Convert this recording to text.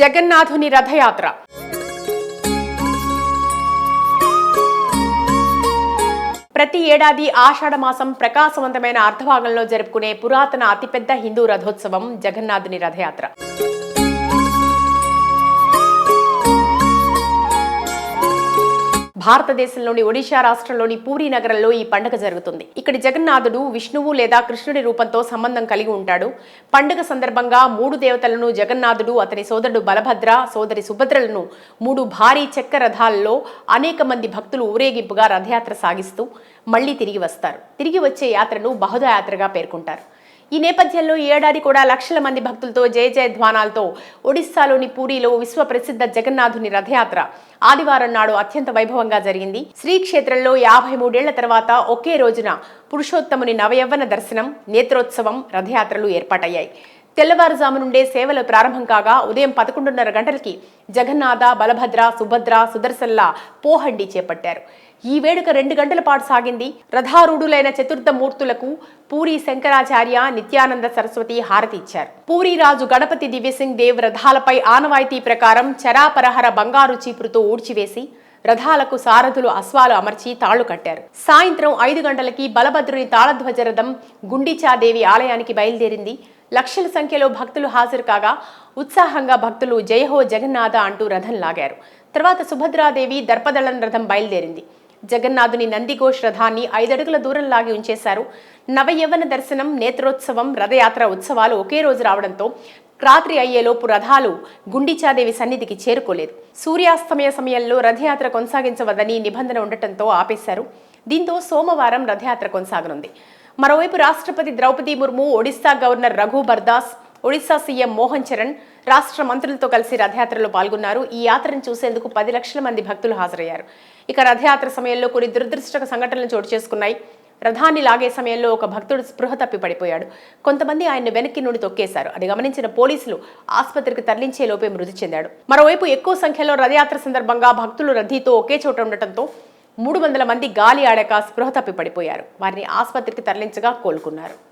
జగన్నాథుని రథయాత్ర. ప్రతి ఏడాది ఆషాఢ మాసం ప్రకాశవంతమైన అర్ధభాగంలో జరుపుకునే పురాతన అతిపెద్ద హిందూ రథోత్సవం జగన్నాథుని రథయాత్ర. భారతదేశంలోని ఒడిశా రాష్ట్రంలోని పూరి నగరంలో ఈ పండుగ జరుగుతుంది. ఇక్కడి జగన్నాథుడు విష్ణువు లేదా కృష్ణుడి రూపంతో సంబంధం కలిగి ఉంటాడు. పండుగ సందర్భంగా మూడు దేవతలను జగన్నాథుడు అతని సోదరుడు బలభద్ర సోదరి సుభద్రలను మూడు భారీ చెక్క రథాల్లో అనేక మంది భక్తులు ఊరేగింపుగా రథయాత్ర సాగిస్తూ మళ్ళీ తిరిగి వస్తారు. తిరిగి వచ్చే యాత్రను బహుదా యాత్రగా పేర్కొంటారు. ఈ నేపథ్యంలో ఈ ఏడాది కూడా లక్షల మంది భక్తులతో జయ జయ ధ్వానాలతో ఒడిస్సాలోని పూరిలో విశ్వ ప్రసిద్ధ జగన్నాథుని రథయాత్ర ఆదివారం నాడు అత్యంత వైభవంగా జరిగింది. శ్రీక్షేత్రంలో యాభై మూడేళ్ళ తర్వాత ఒకే రోజున పురుషోత్తముని నవయవ్వన దర్శనం నేత్రోత్సవం రథయాత్రలు ఏర్పాటయ్యాయి. తెల్లవారుజాము నుండే సేవలు ప్రారంభం కాగా ఉదయం పదకొండున్నర గంటలకి జగన్నాథ బలభద్ర సుభద్ర సుదర్శన్ల పోహండి చేపట్టారు. ఈ వేడుక రెండు గంటల పాటు సాగింది. రథారూఢులైన చతుర్థ మూర్తులకు పూరి శంకరాచార్య నిత్యానంద సరస్వతి హారతి ఇచ్చారు. పూరి రాజు గణపతి దివ్యసింగ్ దేవ్ రథాలపై ఆనవాయితీ ప్రకారం చరాపరహర బంగారు చీపురుతో ఊడ్చివేసి రథాలకు సారథులు అశ్వాలు అమర్చి తాళ్ళు కట్టారు. సాయంత్రం ఐదు గంటలకి బలభద్రుని తాళధ్వజ రథం గుండిచాదేవి ఆలయానికి బయలుదేరింది. లక్షల సంఖ్యలో భక్తులు హాజరు కాగా ఉత్సాహంగా భక్తులు జయహో జగన్నాథ అంటూ రథం లాగారు. తర్వాత సుభద్రాదేవి దర్పదళం రథం బయలుదేరింది. జగన్నాథుని నందిఘోష్ రథాన్ని ఐదడుగుల దూరం లాగి ఉంచేశారు. నవయవన దర్శనం నేత్రోత్సవం రథయాత్ర ఉత్సవాలు ఒకే రోజు రావడంతో రాత్రి అయ్యేలోపు రథాలు గుండిచాదేవి సన్నిధికి చేరుకోలేదు. సూర్యాస్తమయ సమయంలో రథయాత్ర కొనసాగించవద్దని నిబంధన ఉండటంతో ఆపేశారు. దీంతో సోమవారం రథయాత్ర కొనసాగనుంది. మరోవైపు రాష్ట్రపతి ద్రౌపది ముర్ము ఒడిశా గవర్నర్ రఘు బర్దాస్ ఒడిశా సీఎం మోహన్ చరణ్ రాష్ట్ర మంత్రులతో కలిసి రథయాత్రలో పాల్గొన్నారు. ఈ యాత్రను చూసేందుకు పది లక్షల మంది భక్తులు హాజరయ్యారు. ఇక రథయాత్ర సమయంలో కొన్ని దురదృష్టక సంఘటనలు చోటు చేసుకున్నాయి. రథాన్ని లాగే సమయంలో ఒక భక్తుడు స్పృహ తప్పి పడిపోయాడు. కొంతమంది ఆయన్ని వెనక్కి నుండి తొక్కేశారు. అది గమనించిన పోలీసులు ఆసుపత్రికి తరలించే లోపే మృతి చెందాడు. మరోవైపు ఎక్కువ సంఖ్యలో రథయాత్ర సందర్భంగా భక్తులు రద్దీతో ఒకే చోట ఉండటంతో మూడు వందల మంది గాలి ఆడక స్పృహ తప్పి పడిపోయారు. వారిని ఆసుపత్రికి తరలించగా కోలుకున్నారు.